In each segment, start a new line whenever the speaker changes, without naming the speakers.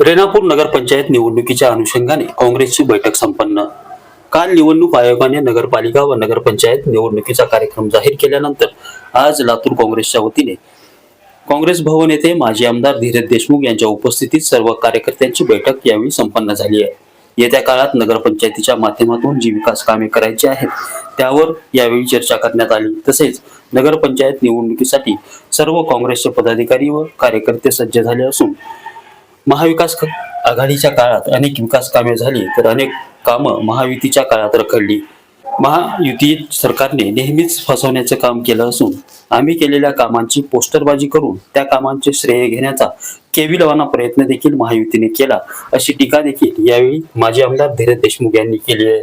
रेणापूर नगरपंचायत निवडणुकीच्या अनुषंगाने काँग्रेसची बैठक संपन्न. काल निवडणूक आयोगाने नगरपालिका व नगरपंचायत निवडणुकीचा कार्यक्रम जाहीर केल्यानंतर आज लातूर काँग्रेसच्या वतीने काँग्रेस भवन येथे माजी आमदार धीरज देशमुख यांच्या उपस्थितीत सर्व कार्यकर्त्यांची बैठक यावेळी संपन्न झाली आहे. येत्या काळात नगरपंचायतीच्या माध्यमातून जी विकास कामे करायची आहेत त्यावर यावेळी चर्चा करण्यात आली. तसेच नगरपंचायत निवडणुकीसाठी सर्व काँग्रेसचे पदाधिकारी व कार्यकर्ते सज्ज झाले असून महाविकास क- आघाडीच्या काळात अनेक विकास कामे झाली तर अनेक कामं महायुतीच्या काळात रखडली. महायुती सरकारने नेहमीच फसवण्याचं काम केलं असून आम्ही केलेल्या कामांची पोस्टरबाजी करून त्या कामांचे श्रेय घेण्याचा केविलवाना प्रयत्न देखील महायुतीने केला अशी टीका देखील यावेळी माजी आमदार धीरज देशमुख यांनी केली आहे.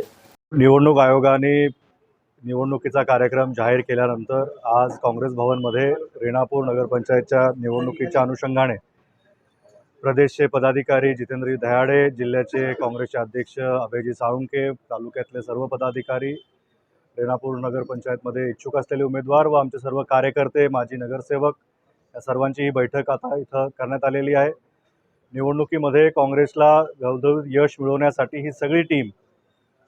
निवडणूक आयोगाने निवडणुकीचा कार्यक्रम जाहीर केल्यानंतर आज काँग्रेस भवनमध्ये रेणापूर नगरपंचायतच्या निवडणुकीच्या अनुषंगाने प्रदेशचे पदाधिकारी जितेंद्र दहाडे जिल्ह्याचे काँग्रेसचे अध्यक्ष अभयजी साळुंके तालुक्यातले सर्व पदाधिकारी रेणापूर नगरपंचायतमध्ये इच्छुक असलेले उमेदवार व आमचे सर्व कार्यकर्ते माजी नगरसेवक या सर्वांची ही बैठक आता इथं करण्यात आलेली आहे. निवडणुकीमध्ये काँग्रेसला घवघवीत यश मिळवण्यासाठी ही सगळी टीम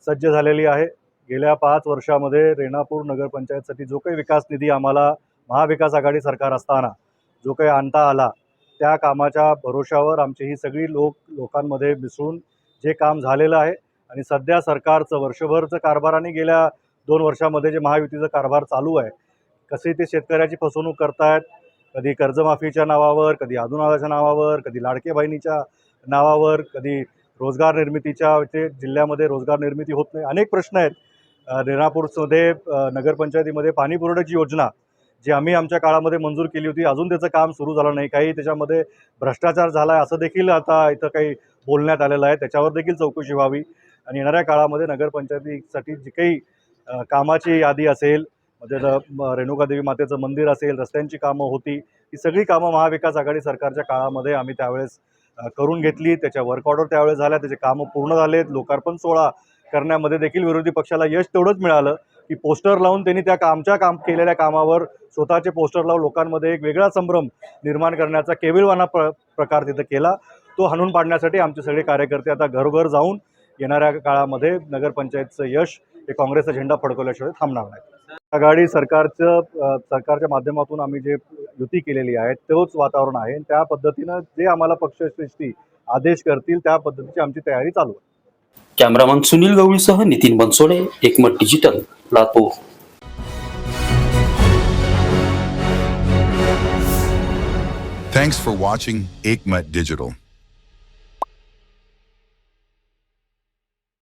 सज्ज झालेली आहे. गेल्या पाच वर्षामध्ये रेणापूर नगरपंचायतसाठी जो काही विकास निधी आम्हाला महाविकास आघाडी सरकार असताना जो काही आणता आला त्या कामाच्या भरोशावर आमची ही सगळी लोक लोकांमध्ये मिसळून जे काम झालेलं आहे आणि सध्या सरकारचं वर्षभरचं कारभार आणि गेल्या दोन वर्षामध्ये जे महायुतीचं कारभार चालू आहे कसे ते शेतकऱ्याची फसवणूक करतायत कधी कर्जमाफीच्या नावावर कधी अधुनादाच्या नावावर कधी लाडके बहिणीच्या नावावर कधी रोजगार निर्मितीच्या ते जिल्ह्यामध्ये रोजगार निर्मिती होत नाही. अनेक प्रश्न आहेत. रेणापूरमध्ये नगरपंचायतीमध्ये पाणी पुरवठ्याची योजना जी आम्ही आमच्या काळामध्ये मंजूर केली होती अजून त्याचं काम सुरू झालं नाही. काही त्याच्यामध्ये भ्रष्टाचार झाला आहे असं देखील आता इथं काही बोलण्यात आलेलं आहे. त्याच्यावर देखील चौकशी व्हावी. आणि येणाऱ्या काळामध्ये नगरपंचायतीसाठी जी काही कामाची यादी असेल म्हणजे रेणुकादेवी मातेचं मंदिर असेल रस्त्यांची कामं होती ही सगळी कामं महाविकास आघाडी सरकारच्या काळामध्ये आम्ही त्यावेळेस करून घेतली. त्याच्या वर्क ऑर्डर त्यावेळेस झाल्या. त्याचे कामं पूर्ण झालेत. लोकार्पण सोहळा करण्यामध्ये देखील विरोधी पक्षाला यश तेवढंच मिळालं. की पोस्टर लावून त्यांनी त्या कामच्या काम केलेल्या कामावर स्वतःचे पोस्टर लावून लोकांमध्ये एक वेगळा संभ्रम निर्माण करण्याचा केविलवाना प्र प्रकार तिथं केला. तो हाणून पाडण्यासाठी आमचे सगळे कार्यकर्ते आता घरोघर जाऊन येणाऱ्या काळामध्ये नगरपंचायतचं यश हे काँग्रेसचा झेंडा फडकवल्याशिवाय थांबणार नाही. आघाडी सरकारचं सरकारच्या माध्यमातून आम्ही जे युती केलेली आहे तोच वातावरण आहे. त्या पद्धतीनं जे आम्हाला पक्षश्रेष्ठी आदेश करतील त्या पद्धतीची आमची तयारी चालू आहे.
Cameraman Sunil गवळीसह Nitin Bansode Ekmat digital Latur
Thanks for watching Aikmat Digital.